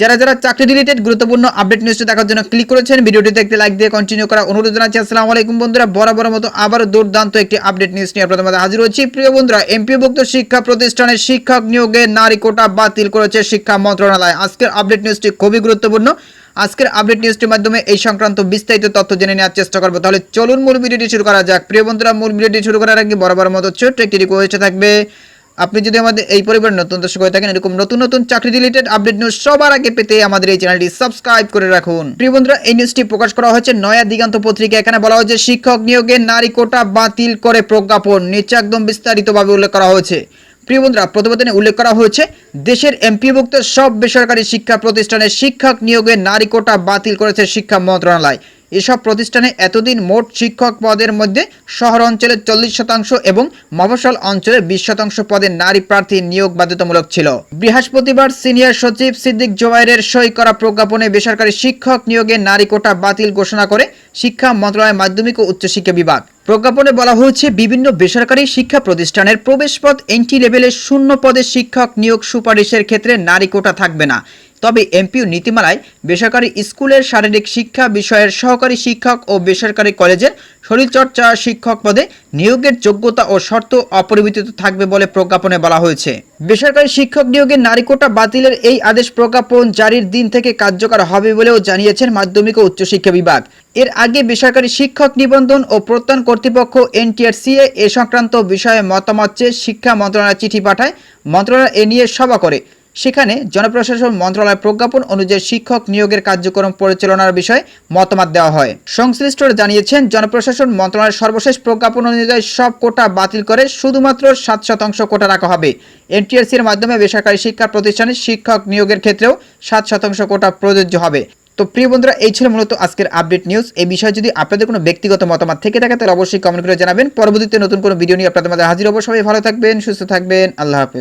যারা যারা চাকরি রিলেটেড গুরুত্বপূর্ণ আপডেট নিউজটি দেখার জন্য ক্লিক করেছেন ভিডিওটি দেখতে লাইক দিয়ে কন্টিনিউ করা অনুরোধ জানাচ্ছি। আসসালামু আলাইকুম বন্ধুরা, বরাবর মতো আবারও দুর্দান্ত একটি আপডেট নিউজ নিয়ে আপনাদের হাজির হচ্ছি প্রিয় বন্ধুরা এমপিভুক্ত শিক্ষা প্রতিষ্ঠানের শিক্ষক নিয়োগে নারী কোটা বাতিল করেছে শিক্ষা মন্ত্রণালয়। আজকের আপডেট নিউজটি খুবই গুরুত্বপূর্ণ। আজকের আপডেট নিউজটির মাধ্যমে এই সংক্রান্ত বিস্তারিত তথ্য জেনে নেওয়ার চেষ্টা করব। তাহলে চলুন মূল ভিডিওটি শুরু করা যাক। প্রিয় বন্ধুরা, মূল ভিডিওটি শুরু করার আগে বরাবর মতো ছোট্ট একটি রিকোয়েস্ট থাকবে। আপনি যদি আমাদের এই পরিবার নতুন দর্শক হয়ে থাকেন, এরকম নতুন নতুন চাকরি রিলেটেড আপডেট নিউজ সবার আগে পেতে আমাদের এই চ্যানেলটি সাবস্ক্রাইব করে রাখুন। প্রিয় বন্ধুরা, এই নিউজটি প্রকাশ করা হয়েছে নয়া দিগান্ত পত্রিকা। এখানে বলা হয়েছে, শিক্ষক নিয়োগে নারী কোটা বাতিল করে প্রজ্ঞাপন। নিচে একদম বিস্তারিতভাবে উল্লেখ করা হয়েছে। প্রিয় বন্ধুরা প্রতিবেদনে উল্লেখ করা হয়েছে, দেশের এমপিভুক্ত সব বেসরকারি শিক্ষা প্রতিষ্ঠানে শিক্ষক নিয়োগে নারী কোটা বাতিল করেছে শিক্ষা মন্ত্রণালয়। এসব প্রতিষ্ঠানে এতদিন মোট শিক্ষক পদের মধ্যে শহর অঞ্চলে চল্লিশ শতাংশ এবং মফস্বল অঞ্চলে বিশ শতাংশ পদে নারী প্রার্থী নিয়োগ বাধ্যতামূলক ছিল। বৃহস্পতিবার সিনিয়র সচিব সিদ্দিক জোবাইরের সই করা প্রজ্ঞাপনে বেসরকারি শিক্ষক নিয়োগে নারী কোটা বাতিল ঘোষণা করে শিক্ষা মন্ত্রণালয় মাধ্যমিক ও উচ্চশিক্ষা বিভাগ। প্রজ্ঞাপনে বলা হয়েছে, বিভিন্ন বেসরকারি শিক্ষা প্রতিষ্ঠানের প্রবেশ প্রবেশপথ এন্ট্রি লেভেলের শূন্য পদে শিক্ষক নিয়োগ সুপারিশের ক্ষেত্রে নারী কোটা থাকবে না। তবে এমপিও নীতিমালায় বেসরকারি স্কুলের শারীরিক শিক্ষা বিষয়ের সহকারী শিক্ষক ও বেসরকারি কলেজের শরীরচর্চা শিক্ষক পদে নিয়োগের যোগ্যতা ও শর্ত অপরিবর্তিত থাকবে বলে প্রজ্ঞাপনে বলা হয়েছে। বেসরকারি শিক্ষক নিয়োগের নারী কোটা বাতিলের এই আদেশ প্রজ্ঞাপন জারির দিন থেকে কার্যকর হবে বলেও জানিয়েছেন মাধ্যমিক ও উচ্চশিক্ষা বিভাগ। এর আগে বেসরকারি শিক্ষক নিবন্ধন ও প্রত্যয়ন কর্তৃপক্ষ এনটিআরসিএ এ সংক্রান্ত বিষয়ে মতামত চেয়ে শিক্ষা মন্ত্রণালয় চিঠি পাঠায় মন্ত্রণালয় এ নিয়ে সভা করে। সেখানে জনপ্রশাসন মন্ত্রণালয় প্রজ্ঞাপন অনুযায়ী শিক্ষক নিয়োগের কার্যক্রম পরিচালনার বিষয়ে মতামত দেওয়া হয়। সংশ্লিষ্টরা জানিয়েছেন, জনপ্রশাসন মন্ত্রণালয়ের সর্বশেষ প্রজ্ঞাপন অনুযায়ী সব কোটা বাতিল করে শুধুমাত্র সাত শতাংশ কোটা রাখা হবে। এনটিআরসি এর মাধ্যমে বেসরকারি শিক্ষা প্রতিষ্ঠানে শিক্ষক নিয়োগের ক্ষেত্রেও সাত শতাংশ কোটা প্রযোজ্য হবে। তো প্রিয় বন্ধুরা, এই ছিল মূলত আজকের আপডেট নিউজ। এই বিষয়ে যদি আপনাদের কোনো ব্যক্তিগত মতামত থেকে থাকে, তাহলে অবশ্যই কমেন্ট করে জানাবেন। পরবর্তীতে নতুন কোনো ভিডিও নিয়ে আপনাদের মাঝে হাজির অবশ্যই ভালো থাকবেন, সুস্থ থাকবেন। আল্লাহ হাফেজ।